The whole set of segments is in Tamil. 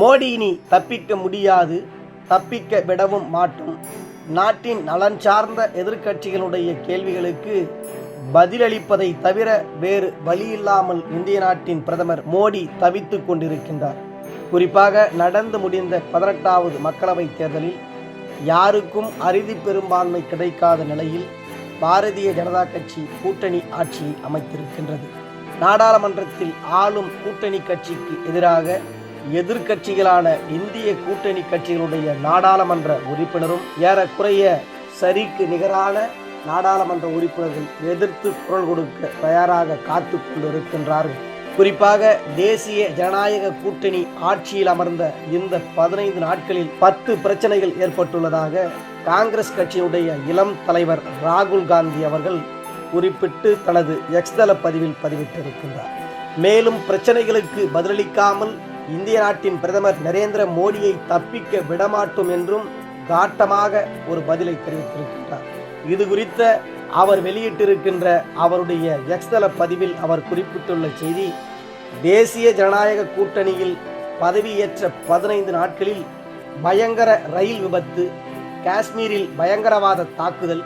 மோடி இனி தப்பிக்க முடியாது தப்பிக்க விடவும் மாட்டோம். நாட்டின் நலன் சார்ந்த எதிர்க்கட்சிகளுடைய கேள்விகளுக்கு பதிலளிப்பதை தவிர வேறு வழியில்லாமல் இந்திய நாட்டின் பிரதமர் மோடி தவித்து கொண்டிருக்கின்றார். குறிப்பாக நடந்து முடிந்த பதினெட்டாவது மக்களவைத் தேர்தலில் யாருக்கும் அறுதி பெரும்பான்மை கிடைக்காத நிலையில் பாரதிய ஜனதா கட்சி கூட்டணி ஆட்சியை அமைத்திருக்கின்றது. நாடாளுமன்றத்தில் ஆளும் கூட்டணி கட்சிக்கு எதிராக எதிர்க்கட்சிகளான இந்திய கூட்டணி கட்சிகளுடைய நாடாளுமன்ற உறுப்பினரும் ஏறக்குறைய சரிக்கு நிகரான நாடாளுமன்ற உறுப்பினர்கள் எதிர்த்து குரல் கொடுக்க தயாராக காத்து கொண்டிருக்கின்றார்கள். குறிப்பாக தேசிய ஜனநாயக கூட்டணி ஆட்சியில் அமர்ந்த இந்த பதினைந்து நாட்களில் பத்து பிரச்சனைகள் ஏற்பட்டுள்ளதாக காங்கிரஸ் கட்சியுடைய இளம் தலைவர் ராகுல் காந்தி அவர்கள் குறிப்பிட்டு தனது எக்ஸ்தல பதிவில் பதிவிட்டிருக்கின்றார். மேலும் பிரச்சனைகளுக்கு பதிலளிக்காமல் இந்திய நாட்டின் பிரதமர் நரேந்திர மோடியை தப்பிக்க விடமாட்டோம் என்றும் காட்டமாக ஒரு பதிலை தெரிவித்திருக்கின்றார். இது குறித்த அவர் வெளியிட்டிருக்கின்ற அவருடைய எக்ஸ்தல பதிவில் அவர் குறிப்பிட்டுள்ள செய்தி தேசிய ஜனநாயக கூட்டணியில் பதவியேற்ற பதினைந்து நாட்களில் பயங்கர ரயில் விபத்து காஷ்மீரில் பயங்கரவாத தாக்குதல்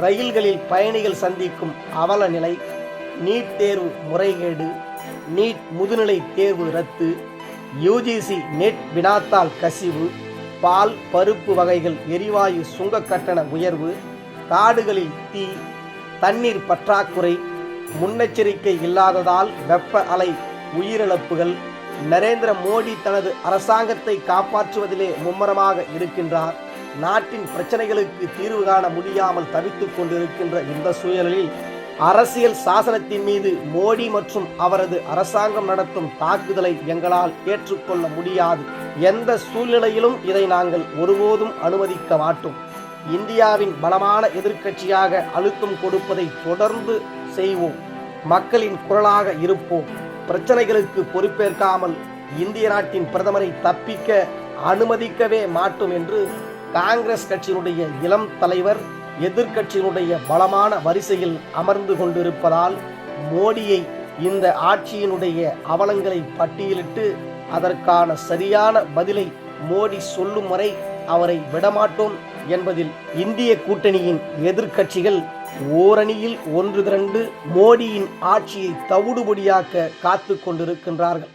ரயில்களில் பயணிகள் சந்திக்கும் அவல நிலை நீட் தேர்வு முறைகேடு நீட் முதுநிலை தேர்வு ரத்து யுஜிசி நெட் வினாத்தாள் கசிவு பால் பருப்பு வகைகள் எரிவாயு சுங்க கட்டண உயர்வு காடுகளில் தீ தண்ணீர் பற்றாக்குறை முன்னெச்சரிக்கை இல்லாததால் வெப்ப அலை உயிரிழப்புகள் நரேந்திர மோடி தனது அரசாங்கத்தை காப்பாற்றுவதிலே மும்முரமாக இருக்கின்றார். நாட்டின் பிரச்சனைகளுக்கு தீர்வு காண முடியாமல் தவித்துக் கொண்டிருக்கின்ற இந்த சூழலில் அரசியல் சாசனத்தின் மீது மோடி மற்றும் அவரது அரசாங்கம் நடத்தும் தாக்குதலை எங்களால் ஏற்றுக்கொள்ள முடியாது. எந்த சூழ்நிலையிலும் இதை நாங்கள் ஒருபோதும் அனுமதிக்க மாட்டோம். இந்தியாவின் பலமான எதிர்க்கட்சியாக அழுத்தம் கொடுப்பதை தொடர்ந்து செய்வோம். மக்களின் குரலாக இருப்போம். பிரச்சனைகளுக்கு பொறுப்பேற்காமல் இந்திய நாட்டின் பிரதமரை தப்பிக்க அனுமதிக்கவே மாட்டோம் என்று காங்கிரஸ் கட்சியினுடைய இளம் தலைவர் எதிர்க்கட்சியினுடைய பலமான வரிசையில் அமர்ந்து கொண்டிருப்பதால் மோடியை இந்த ஆட்சியினுடைய அவலங்களை பட்டியலிட்டு அதற்கான சரியான பதிலை மோடி சொல்லும் வரை அவரை விடமாட்டோம் என்பதில் இந்திய கூட்டணியின் எதிர்க்கட்சிகள் ஓரணியில் ஒன்று திரண்டு மோடியின் ஆட்சியை தவிடுபொடியாக்க காத்து கொண்டிருக்கின்றார்கள்.